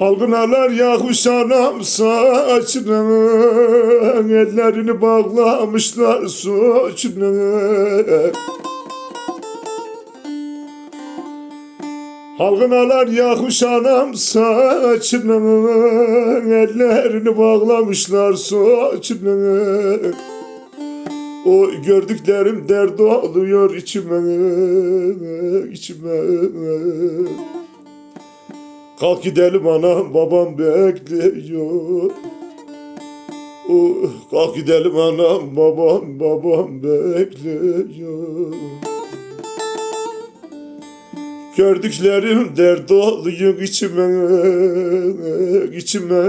Halkınalar yakmış anam saçını Ellerini bağlamışlar suçunu Halkınalar yakmış anam saçını Ellerini bağlamışlar saçını O gördüklerim dert oluyor içime içime Kalk gidelim anam babam bekliyor. Oh, kalk gidelim anam babam babam bekliyor. Gördüklerim dert oluyor içime içime.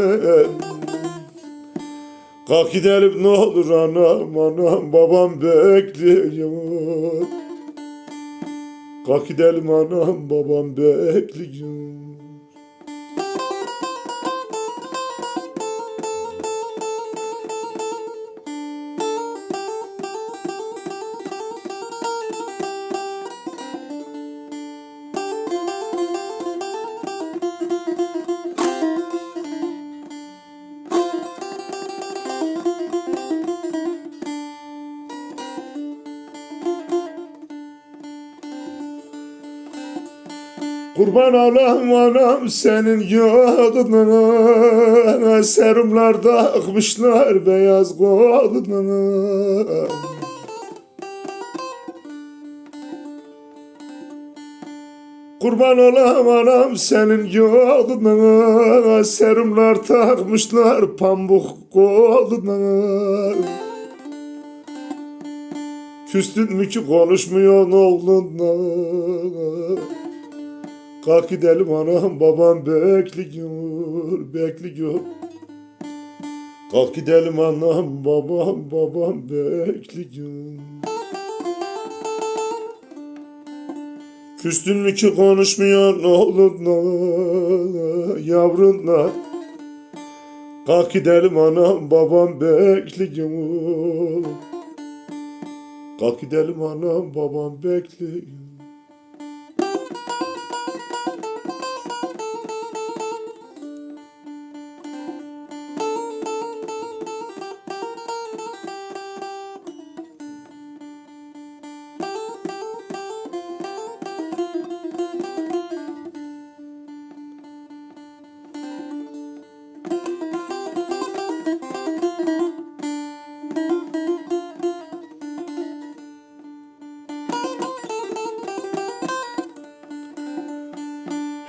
Kalk gidelim ne olur anam anam babam bekliyor. Kalk gidelim anam babam bekliyor Kurban olam anam senin yoluna Serumlar takmışlar beyaz koluna Kurban olam anam senin yoluna Serumlar takmışlar pambuk koluna Küstün mü ki konuşmuyor oğlunla Kalk gidelim anam babam bekliyor bekliyor Kalk gidelim anam babam babam bekliyor Küstün mü ki konuşmuyor oğlunla yavrunla Kalk gidelim anam babam bekliyor Kalk gidelim anam babam bekliyor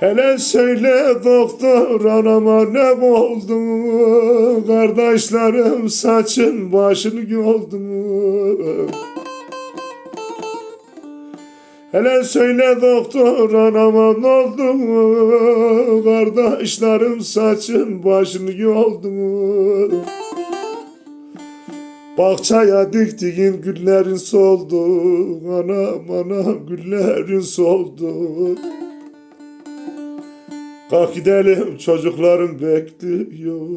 Hele söyle doktor anama ne oldu? Kardeşlerim saçın başını yoldu Hele söyle doktor anama ne oldu? Kardeşlerim saçın başını yoldu Bahçaya diktiğin güllerin soldu Anam anam güllerin soldu Kalk gidelim çocuklarım bekliyor.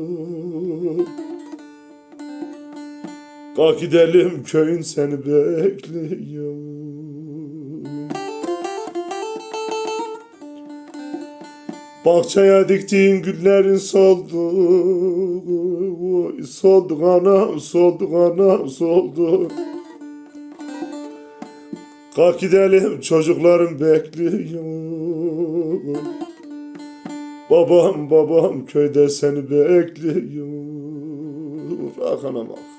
Kalk gidelim köyün seni bekliyor. Bahçeye diktiğin güllerin soldu. Soldu ana soldu ana soldu. Kalk gidelim çocuklarım bekliyor Babam babam köyde seni bekliyor. Ah anam ah.